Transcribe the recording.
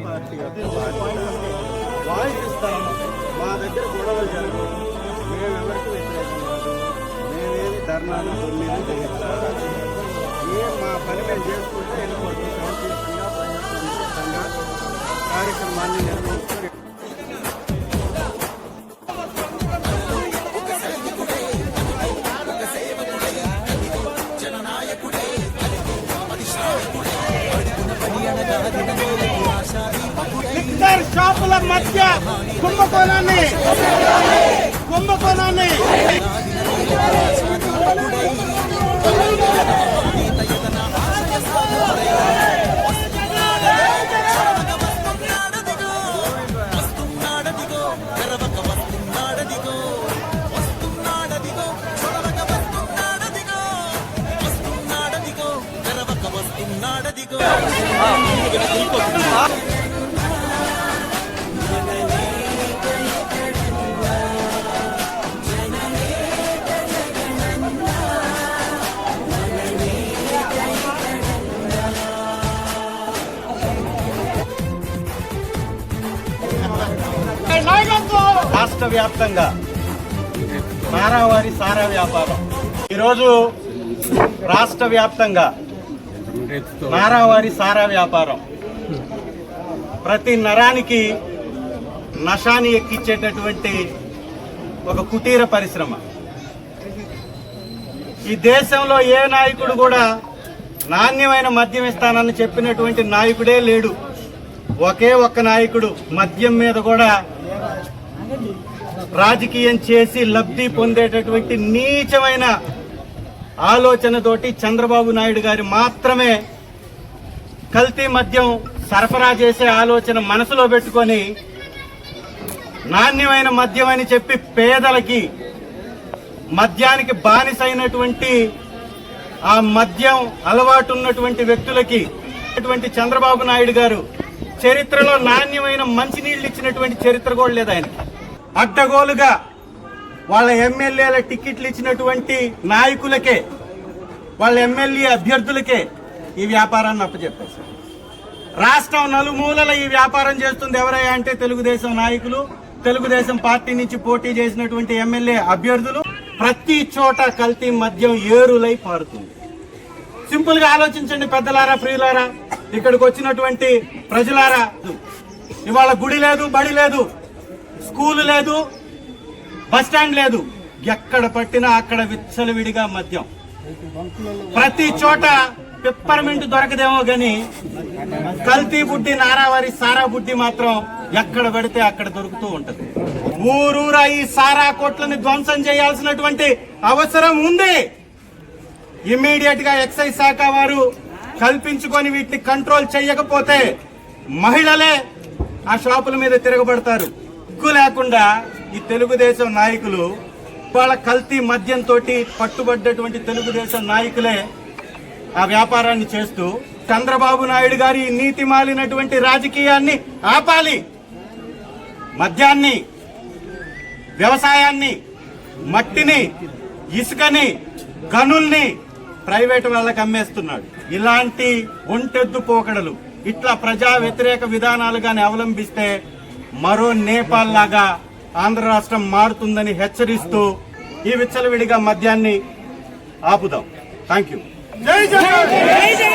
Party యొక్క voice ఇస్తాము మా దగ్గర గొడవలు జరగవు మేము ఎవరికి వ్యతిరేకం కాదు మేమేమి ధర్నాలు తొమ్మిది ఏ మా పని మేము చేసుకుంటే వెళ్ళిపోతుంది కార్యక్రమాన్ని నిర్వహించుకొని లిక్కర్ షాపుల మధ్య కుంభకోణాన్ని కుంభకోణాన్ని. నాయకత్వం రాష్ట్ర వ్యాప్తంగా మారావారి సారా వ్యాపారం. ఈరోజు రాష్ట్ర వ్యాప్తంగా మారావారి సారా వ్యాపారం. ప్రతి నరానికి నషాన్ని ఎక్కించేటటువంటి ఒక కుటీర పరిశ్రమ. ఈ దేశంలో ఏ నాయకుడు కూడా నాణ్యమైన మద్యం ఇస్తానని చెప్పినటువంటి నాయకుడే లేడు. ఒకే ఒక్క నాయకుడు మద్యం మీద కూడా రాజకీయం చేసి లబ్ధి పొందేటటువంటి నీచమైన ఆలోచనతోటి చంద్రబాబు నాయుడు గారు మాత్రమే కల్తీ మద్యం సరఫరా చేసే ఆలోచన మనసులో పెట్టుకొని నాణ్యమైన మద్యం అని చెప్పి పేదలకి మద్యానికి బానిసైనటువంటి ఆ మద్యం అలవాటు ఉన్నటువంటి వ్యక్తులకి అటువంటి చంద్రబాబు నాయుడు గారు చరిత్రలో నాణ్యమైన మంచినీళ్ళు ఇచ్చినటువంటి చరిత్ర కూడా లేదు ఆయనకి అడ్డగోలుగా వాళ్ళ ఎమ్మెల్యేల టికెట్లు ఇచ్చినటువంటి నాయకులకే వాళ్ళ ఎమ్మెల్యే అభ్యర్థులకే ఈ వ్యాపారాన్ని అప్పచెప్పేశారు రాష్ట్రం నలుమూలల ఈ వ్యాపారం చేస్తుంది ఎవరయ్యా అంటే తెలుగుదేశం నాయకులు తెలుగుదేశం పార్టీ నుంచి పోటీ చేసినటువంటి ఎమ్మెల్యే అభ్యర్థులు. ప్రతి చోట కల్తీ మద్యం ఏరులై పారుతుంది. సింపుల్గా ఆలోచించండి పెద్దలారా ప్రియులారా. ఇక్కడికి వచ్చినటువంటి ప్రజలారా ఇవాళ గుడి లేదు బడి లేదు స్కూల్ లేదు బస్ స్టాండ్ లేదు. ఎక్కడ పట్టినా అక్కడ విచ్చలవిడిగా మద్యం. ప్రతి చోట పిప్పర్మెంట్ దొరకదేమో గాని కల్తీ బుడ్డి నారావారి సారా బుడ్డి మాత్రం ఎక్కడ పడితే అక్కడ దొరుకుతూ ఉంటది. ఊరూరా ఈ సారా కోట్లని ధ్వంసం చేయాల్సినటువంటి అవసరం ఉంది. ఇమ్మీడియట్గా ఎక్సైజ్ శాఖ వారు కల్పించుకొని వీటిని కంట్రోల్ చేయకపోతే మహిళలే ఆ షాపుల మీద తిరగబడతారు. సిగ్గు లేకుండా ఈ తెలుగుదేశం నాయకులు వాళ్ళ కల్తీ మద్యంతో పట్టుబడ్డటువంటి తెలుగుదేశం నాయకులే ఆ వ్యాపారాన్ని చేస్తూ చంద్రబాబు నాయుడు గారి నీతి మాలినటువంటి రాజకీయాన్ని ఆపాలి. మద్యాన్ని వ్యవసాయాన్ని మట్టిని ఇసుకని గనుల్ని ప్రైవేటు వాళ్ళకి అమ్మేస్తున్నాడు. ఇలాంటి ఒంటెద్దు పోకడలు ఇట్లా ప్రజా వ్యతిరేక విధానాలు గాని అవలంబిస్తే మరో నేపాల్ లాగా ఆంధ్ర రాష్ట్రం మారుతుందని హెచ్చరిస్తూ ఈ విచ్చలవిడిగా మద్యాన్ని ఆపుదాం. థ్యాంక్ యూ జై